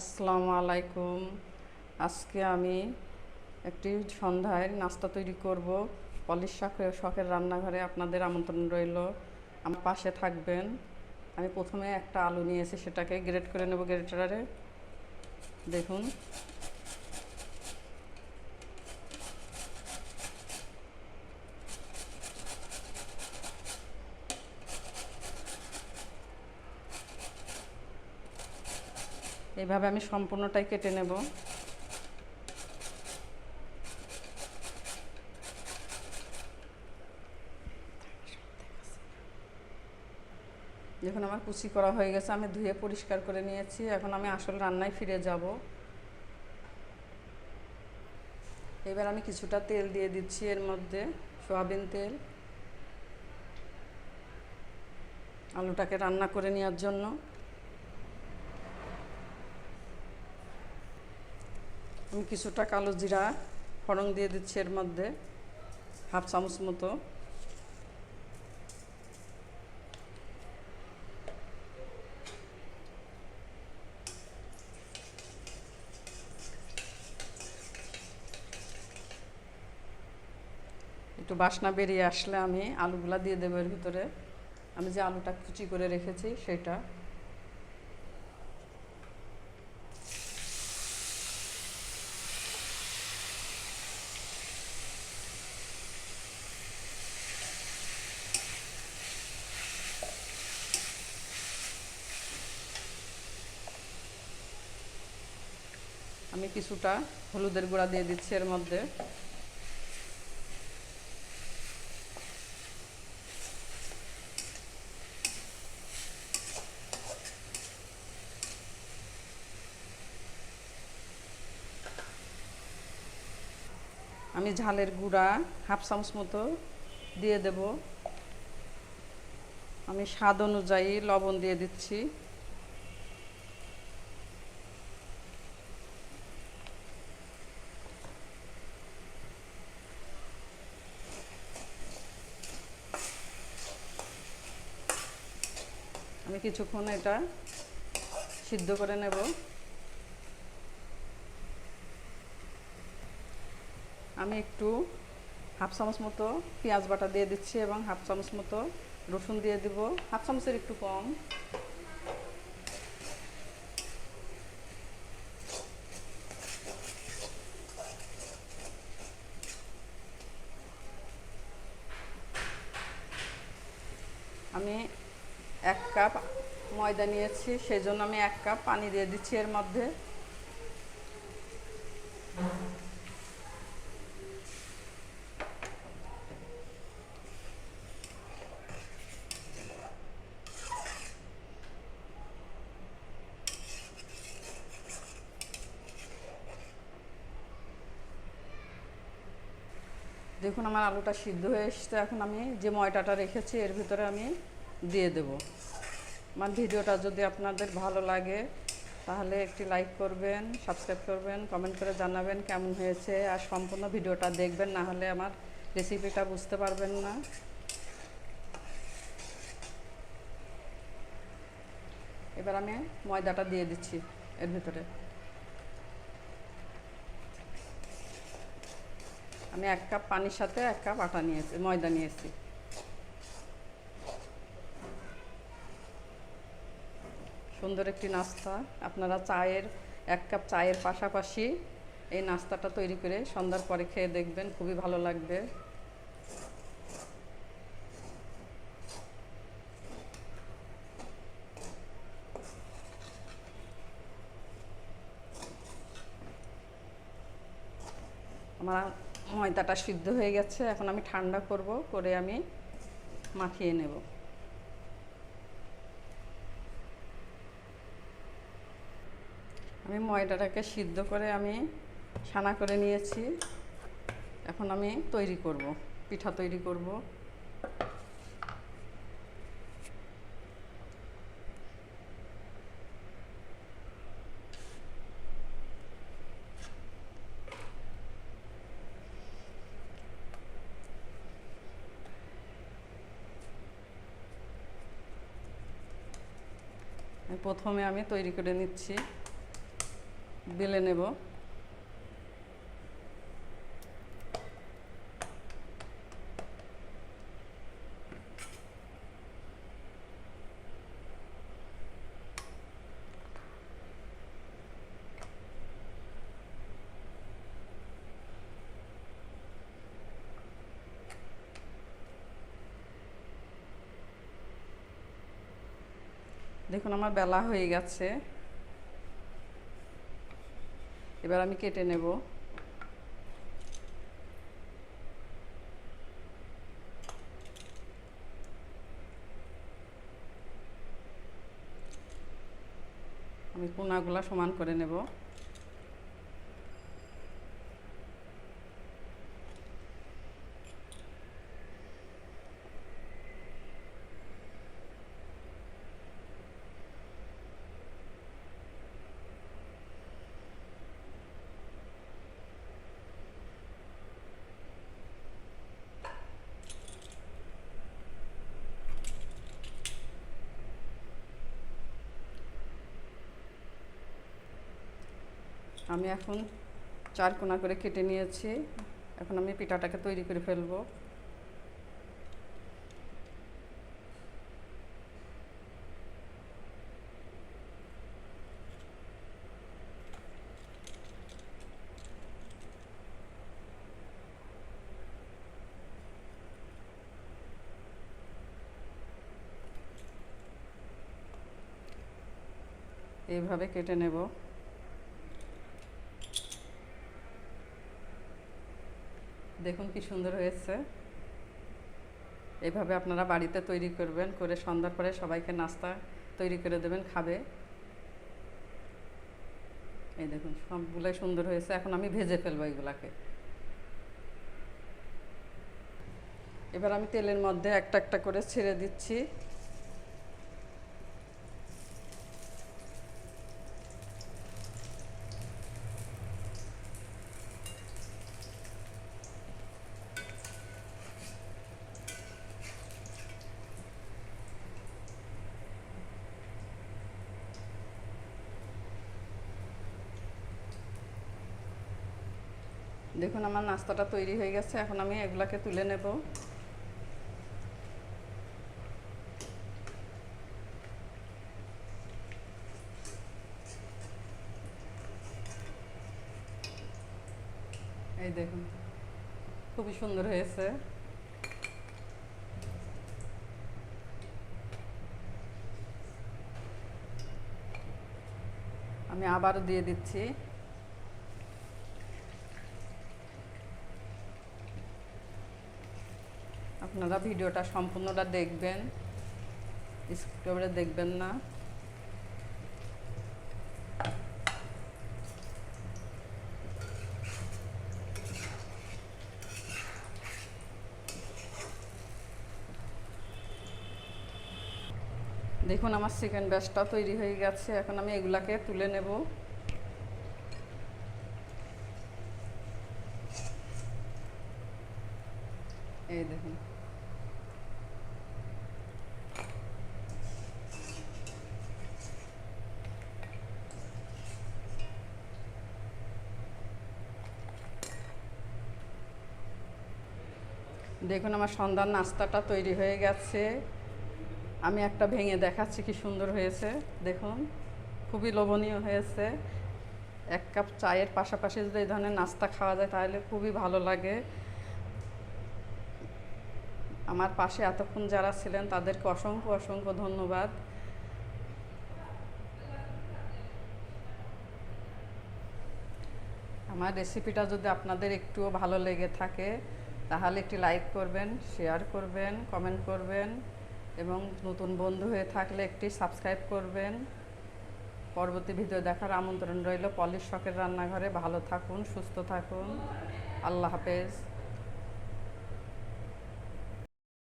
আসসালামু আলাইকুম। আজকে আমি একটি সন্ধ্যায় নাস্তা তৈরি করব। পলিশ শখের শখের রান্নাঘরে আপনাদের আমন্ত্রণ রইল। আমার পাশে থাকবেন। আমি প্রথমে একটা আলু নিয়েছি, সেটাকে গ্রেট করে নেব গ্রেটারে। দেখুন। এইভাবে আমি সম্পূর্ণটাই কেটে নেব। যখন আমার কুচি করা হয়ে গেছে, আমি ধুয়ে পরিষ্কার করে নিয়েছি। এখন আমি আসল রান্নায় ফিরে যাব। এবার আমি কিছুটা তেল দিয়ে দিচ্ছি এর মধ্যে, সয়াবিন তেল। আলুটাকে রান্না করে নেওয়ার জন্য। আমি কিছুটা কালো জিরা, ফড়ং দিয়ে দিচ্ছি এর মধ্যে, হাফ চামচ মতো। একটু বাসনা বেরিয়ে আসলে আমি আলুগুলা দিয়ে দেবো এর ভিতরে। আমি যে আলুটা কুচি করে রেখেছি, সেটা। কিছুটা হলুদের গুঁড়া দিয়ে দিচ্ছি এর মধ্যে। আমি ঝালের গুঁড়া হাফ চামচ মতো দিয়ে দেব। আমি স্বাদ অনুযায়ী লবণ দিয়ে দিচ্ছি। আমি কিছুক্ষণ এটা সিদ্ধ করে নেব। আমি একটু হাফ চামচ মতো পেঁয়াজ বাটা দিয়ে দিচ্ছি এবং হাফ চামচ মতো রসুন দিয়ে দিব। হাফ চামচের একটু কম আমি এক কাপ ময়দা নিয়েছি সেই জন্য আমি এক কাপ পানি দিয়ে দিচ্ছি এর মধ্যে। দেখুন, আমার আলুটা সিদ্ধ হয়ে এসছে। এখন আমি যে ময়দাটা রেখেছি, এর ভিতরে আমি দিয়ে দেব। আমার ভিডিওটা যদি আপনাদের ভালো লাগে, তাহলে একটি লাইক করবেন সাবস্ক্রাইব করবেন কমেন্ট করে জানাবেন কেমন হয়েছে, আর সম্পূর্ণ ভিডিওটা দেখবেন, না হলে আমার রেসিপিটা বুঝতে পারবেন না। এবার আমি ময়দাটা দিয়ে দিচ্ছি এর ভিতরে। আমি এক কাপ পানির সাথে এক কাপ আটা নিয়েছি, ময়দা নিয়েছি। সুন্দর একটি নাস্তা। আপনারা চায়ের, এক কাপ চায়ের পাশাপাশি এই নাস্তাটা তৈরি করে সন্ধ্যার পরে খেয়ে দেখবেন, খুবই ভালো লাগবে। আমার ময়দাটা সিদ্ধ হয়ে গেছে, এখন আমি ঠান্ডা করব, করে আমি মাখিয়ে নেব। আমি ময়দাটাকে সিদ্ধ করে আমি ছানা করে নিয়েছি। এখন আমি তৈরি করব, পিঠা তৈরি করব। প্রথমে আমি তৈরি করে নিচ্ছি। বেলে নেব। দেখুন আমার বেলা হয়ে গেছে। এবার আমি কেটে নেব। আমি কোনাগুলা সমান করে নেব। আমি এখন চার কোনা করে কেটে নিয়েছি। এখন আমি পিঠাটাকে তৈরি করে ফেলব। এইভাবে কেটে নেব। দেখুন কি সুন্দর হয়েছে। এভাবে আপনারা বাড়িতে তৈরি করবেন, করে সন্ধ্যার পরে সবাইকে নাস্তা তৈরি করে দেবেন, খাবে। এই দেখুন, সবগুলোই সুন্দর হয়েছে। এখন আমি ভেজে ফেলব এগুলাকে। এবার আমি তেলের মধ্যে একটা একটা করে ছেড়ে দিচ্ছি। দেখুন, আমার নাস্তাটা তৈরি হয়ে গেছে, এখন আমি এগুলাকে তুলে নেব। এই দেখুন, খুবই সুন্দর হয়েছে। আমি আবারও দিয়ে দিচ্ছি। আপনারা ভিডিওটা সম্পূর্ণটা দেখবেন। করে দেখবেন না। দেখুন, আমার চিকেন ব্যাসটা তৈরি হয়ে গেছে। এখন আমি এগুলাকে তুলে নেব এই দেখুন দেখুন, আমার সন্ধ্যার নাস্তাটা তৈরি হয়ে গেছে। আমি একটা ভেঙে দেখাচ্ছি, কি সুন্দর হয়েছে। দেখুন, খুবই লোভনীয় হয়েছে। এক কাপ চায়ের পাশাপাশি যদি এই ধরনের নাস্তা খাওয়া যায়, তাহলে খুবই ভালো লাগে। আমার পাশে এতক্ষণ যারা ছিলেন, তাদেরকে অসংখ্য অসংখ্য ধন্যবাদ। আমার রেসিপিটা যদি আপনাদের একটুও ভালো লেগে থাকে তাহলে একটি লাইক করবেন শেয়ার করবেন কমেন্ট করবেন এবং নতুন বন্ধু হয়ে থাকলে একটি সাবস্ক্রাইব করবেন। পরবর্তী ভিডিও দেখার আমন্ত্রণ রইল পলিশ শখের রান্নাঘরে। ভালো থাকুন, সুস্থ থাকুন। আল্লাহ হাফেজ।